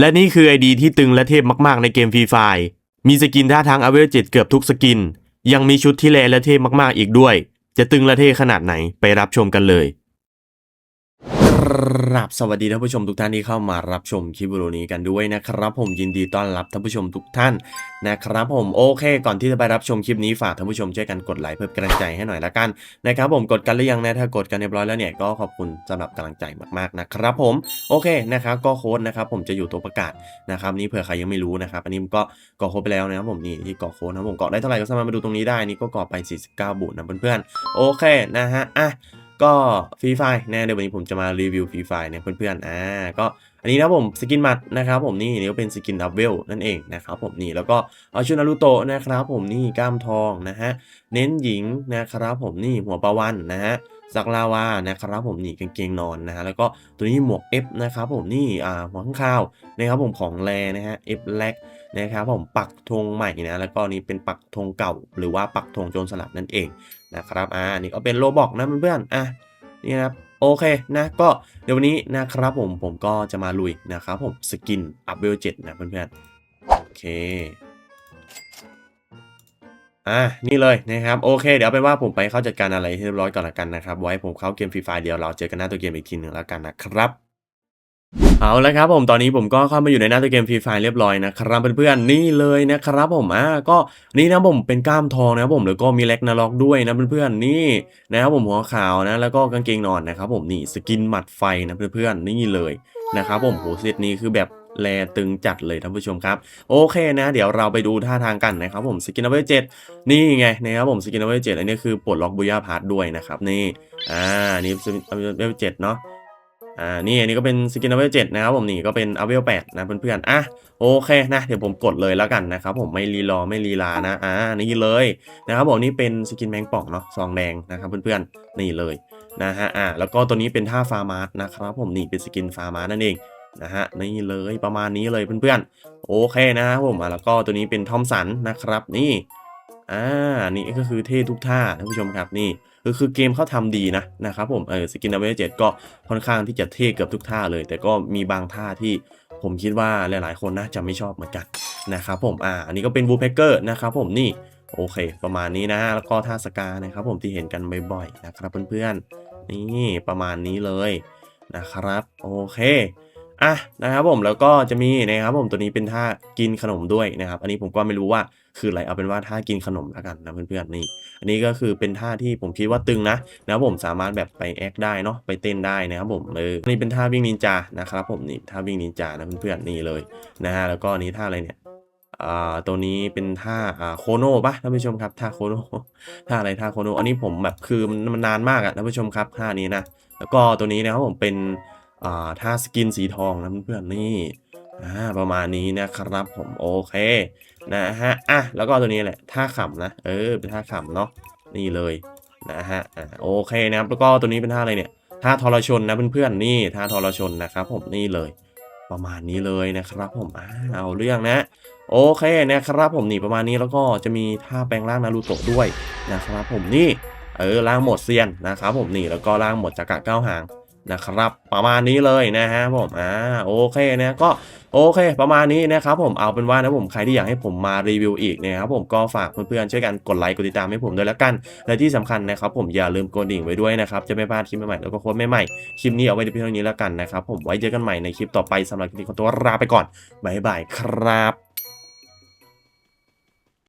และนี่คือไอดีที่ตึงและเทพมากๆในเกมฟรีไฟมีสกินท่าทางอเวลเจ็ดเกือบทุกสกิน ยังมีชุดที่แลและเทพมากๆอีกด้วย จะตึงและเทขนาดไหนไปรับชมกันเลย ครับสวัสดีท่านผู้ชมทุกท่านที่เข้ามารับชมคลิปวิดีโอนี้กันด้วยนะครับผมยินดีต้อนรับท่านผู้ชมทุกท่านนะครับผมโอเค ก่อนที่จะไปรับชมคลิปนี้ฝากท่านผู้ชมช่วยกันกดไลค์เพื่อกำลังใจให้หน่อยละกันนะครับผมกดกันหรือยังนะถ้ากดกันเรียบร้อยแล้วเนี่ยก็ขอบคุณสำหรับกำลังใจมากๆนะครับผมโอเคนะครับก็โค้ดนะครับผมจะอยู่ตัวประกาศนะครับนี่เผื่อใครยังไม่รู้นะครับอันนี้ก็กรอโค้ดไปแล้วนะครับผมนี่ที่กรอโค้ดนะผมกรอได้เท่าไหร่ก็สามารถมาดูตรงนี้ได้นี่ก็กรอไป 49บุญนะเพื่อนๆโอเคนะฮะอะ ก็ฟรีไฟนะเดี๋ยววันนี้ผมจะมารีวิวฟรีไฟเนี่ยเพื่อนๆอ่าก็ อันนี้นะผมสกินมัดนะครับผมนี่นี่ก็เป็นสกินดับเบิลนั่นเองนะครับผมนี่แล้วก็เอาชุดนารูโตะนะครับผมนี่กล้ามทองนะฮะเน้นหญิงนะครับผมนี่หัวปลาวันนะฮะสักลาวานะครับผมนี่กางเกงนอนนะฮะแล้วก็ตัวนี้หมวก F นะครับผมนี่อ่าหัวข้างคาวนะครับผมของแรนะฮะ F แลกนะครับผมปักธงใหม่นะแล้วก็นี่เป็นปักธงเก่า หรือว่าปักธงโจรสลัดนั่นเองนะครับอ่านี่ก็เป็นโลบอกนะเพื่อนๆอะนี่นะครับ โอเคนะก็เดี๋ยววันนี้นะครับผมผมก็จะมาลุยนะครับผมสกินอัพเวลเจ็ดนะเพื่อนๆโอเคอะนี่เลยนะครับโอเค เดี๋ยวเป็นว่าผมไปเข้าจัดการอะไรให้เรียบร้อยก่อนละกันนะครับไว้ผมเข้าเกมฟรีไฟเดียวเราเจอกันหน้าตัวเกมอีกทีหนึ่งแล้วกันนะครับ เอาละครับผมตอนนี้ผมก็เข้ามาอยู่ในหน้าตัวเกมฟรีไฟเรียบร้อยนะครับเพื่อนๆนี่เลยนะครับผมอ่าก็นี่นะผมเป็นกล้ามทองนะครับผมแล้วก็มีเล็กนาล็อกด้วยนะเพื่อนๆนี่นะครับผมหัวขาวนะแล้วก็กางเกงนอนนะครับผมนี่สกินหมัดไฟนะเพื่อนๆนี่เลยนะครับผมโหเซตนี้คือแบบแลตึงจัดเลยท่านผู้ชมครับ โอเคนะ เดี๋ยวเราไปดูท่าทางกันนะครับผมสกินเอาไว้เจ็ดนี่ไงนะครับผมสกินเอาไว้เจ็ดอันนี้คือปลดล็อกบูย่าพาร์ทด้วยนะครับนี่อ่านี่สกินเอาไว้เจ็ดเนาะ อ่านี่อันนี้ก็เป็นสกินเลเวลเจ็ดนะครับผมนี่ก็เป็นอเวลแปดนะเพื่อนๆอะโอเคนะเดี๋ยวผมกดเลยแล้วกันนะครับผมไม่รีรอไม่รีลานะอ่านี่เลยนะครับผมนี่เป็นสกินแมงป่องเนาะซองแดงนะครับเพื่อนๆนี่เลยนะฮะอ่าแล้วก็ตัวนี้เป็นท่าฟาร์มาร์นะครับผมนี่เป็นสกินฟาร์มาร์นั่นเองนะฮะนี่เลยประมาณนี้เลยเพื่อนๆโอเคนะครับผมแล้วก็ตัวนี้เป็นทอมสันนะครับนี่อ่านี่ก็คือเท่ทุกท่าท่านผู้ชมครับนี่ คือคือเกมเขาทำดีนะนะครับผมเออสกินดับเบิลเจ็ดก็ค่อนข้างที่จะเท่เกือบทุกท่าเลย แต่ก็มีบางท่าที่ผมคิดว่าหลายๆ คนน่าจะไม่ชอบเหมือนกันนะครับผมอ่าอันนี้ก็เป็นบูเพเกอร์นะครับผมนี่โอเค ประมาณนี้นะแล้วก็ท่าสกานะครับผมที่เห็นกันบ่อยๆนะครับเพื่อนๆนี่ประมาณนี้เลยนะครับ โอเค อะนะครับผมแล้วก็จะมีนะครับผมตัวนี้เป็นท่ากินขนมด้วยนะครับ อันนี้ผมก็ไม่รู้ว่าคืออะไรเอาเป็นว่าท่ากินขนมแล้วกันนะเพื่อนๆนี่ อันนี้ก็คือเป็นท่าที่ผมคิดว่าตึงนะนะครับผมสามารถแบบไปแอคได้เนาะไปเต้นได้นะครับผมเออนี่เป็นท่าวิ่งนินจานะครับผมนี่ท่าวิ่งนินจานะเพื่อนๆนี่เลยนะฮะแล้วก็อันนี้ท่าอะไรเนี่ยอ่าตัวนี้เป็นท่าอ่าโคโน่ปะท่านผู้ชมครับท่าโคโน่ท่าอะไรท่าโคโน่อันนี้ผมแบบคือมันมันนานมากอะท่านผู้ชมครับท่านี้นะแล้วก็ตัวนี้นะครับผมเป็น อ่าสกินสีทองนะเพื่อนๆนี่ประมาณนี้นะครับผมโอเคนะฮะอะแล้วก็ตัวนี้แหละท่าขำนะเออเป็นท่าขำเนาะนี่เลยนะฮะอ่าโอเคนะครับแล้วก็ตัวนี้เป็นท่าอะไรเนี่ยท่าทรชนนะเพื่อนๆนี่ท่าทรชนนะครับผมนี่เลยประมาณนี้เลยนะครับผมอเอาเรื่องนะ โอเคนะครับผมนี่ประมาณนี้แล้วก็จะมีท่าแปลงร่างนารูโตะด้วยนะครับผมนี่เออร่างหมดเซียนนะครับผมนี่แล้วก็ร่างหมดจักระเก้าหาง นะครับประมาณนี้เลยนะฮะผมอ่าโอเคนะก็โอเค ประมาณนี้นะครับผมเอาเป็นว่านะผมใครที่อยากให้ผมมารีวิวอีกนะครับผมก็ฝากเพื่อนๆช่วยกันกดไลค์กดติดตามให้ผมด้วยแล้วกัน และที่สำคัญนะครับผมอย่าลืมกดดิ่งไว้ด้วยนะครับจะไม่พลาดคลิปใหม่ๆแล้วก็โค้ดใหม่ๆคลิปนี้เอาไว้เพียงเท่านี้แล้วกันนะครับผมไว้เจอกันใหม่ในคลิปต่อไปสำหรับคลิปนี้ขอตัวลาไปก่อนบ๊ายบายครับ